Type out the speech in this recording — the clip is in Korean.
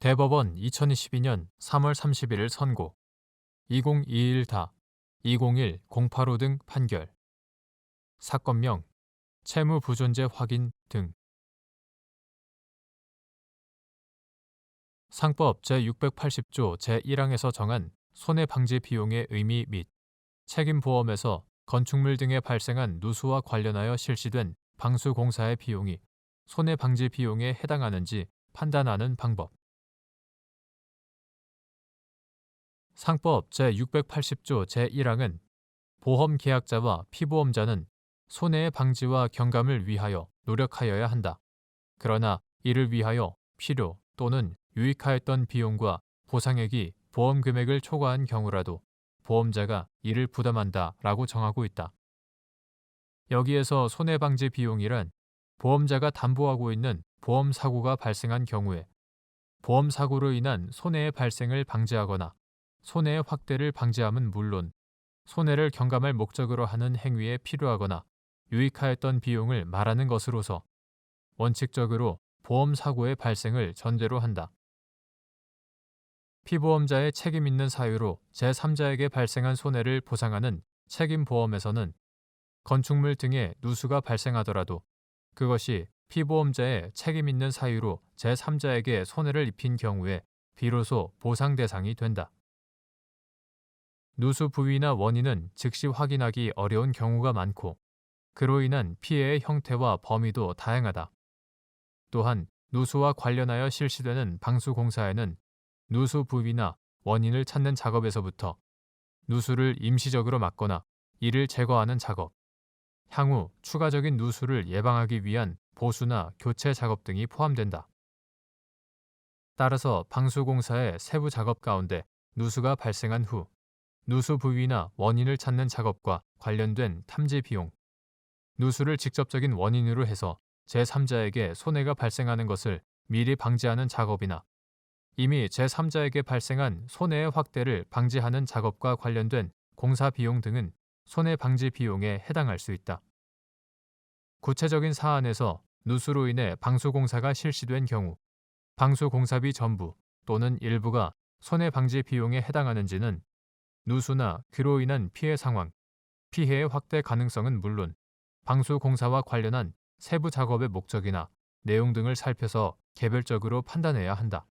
대법원 2022년 3월 31일 선고. 2021 다 201-085 등 판결. 사건명 채무 부존재 확인 등. 상법 제680조 제1항에서 정한 손해방지 비용의 의미 및 책임보험에서 건축물 등에 발생한 누수와 관련하여 실시된 방수공사의 비용이 손해방지 비용에 해당하는지 판단하는 방법. 상법 제680조 제1항은 보험 계약자와 피보험자는 손해의 방지와 경감을 위하여 노력하여야 한다. 그러나 이를 위하여 필요 또는 유익하였던 비용과 보상액이 보험 금액을 초과한 경우라도 보험자가 이를 부담한다 라고 정하고 있다. 여기에서 손해방지 비용이란 보험자가 담보하고 있는 보험 사고가 발생한 경우에 보험 사고로 인한 손해의 발생을 방지하거나 손해의 확대를 방지함은 물론 손해를 경감할 목적으로 하는 행위에 필요하거나 유익하였던 비용을 말하는 것으로서 원칙적으로 보험 사고의 발생을 전제로 한다. 피보험자의 책임 있는 사유로 제3자에게 발생한 손해를 보상하는 책임보험에서는 건축물 등의 누수가 발생하더라도 그것이 피보험자의 책임 있는 사유로 제3자에게 손해를 입힌 경우에 비로소 보상 대상이 된다. 누수 부위나 원인은 즉시 확인하기 어려운 경우가 많고 그로 인한 피해의 형태와 범위도 다양하다. 또한 누수와 관련하여 실시되는 방수 공사에는 누수 부위나 원인을 찾는 작업에서부터 누수를 임시적으로 막거나 이를 제거하는 작업, 향후 추가적인 누수를 예방하기 위한 보수나 교체 작업 등이 포함된다. 따라서 방수공사의 세부 작업 가운데 누수가 발생한 후 누수 부위나 원인을 찾는 작업과 관련된 탐지 비용, 누수를 직접적인 원인으로 해서 제3자에게 손해가 발생하는 것을 미리 방지하는 작업이나 이미 제3자에게 발생한 손해의 확대를 방지하는 작업과 관련된 공사 비용 등은 손해 방지 비용에 해당할 수 있다. 구체적인 사안에서 누수로 인해 방수공사가 실시된 경우 방수공사비 전부 또는 일부가 손해 방지 비용에 해당하는지는 누수나 그로 인한 피해 상황, 피해의 확대 가능성은 물론 방수 공사와 관련한 세부 작업의 목적이나 내용 등을 살펴서 개별적으로 판단해야 한다.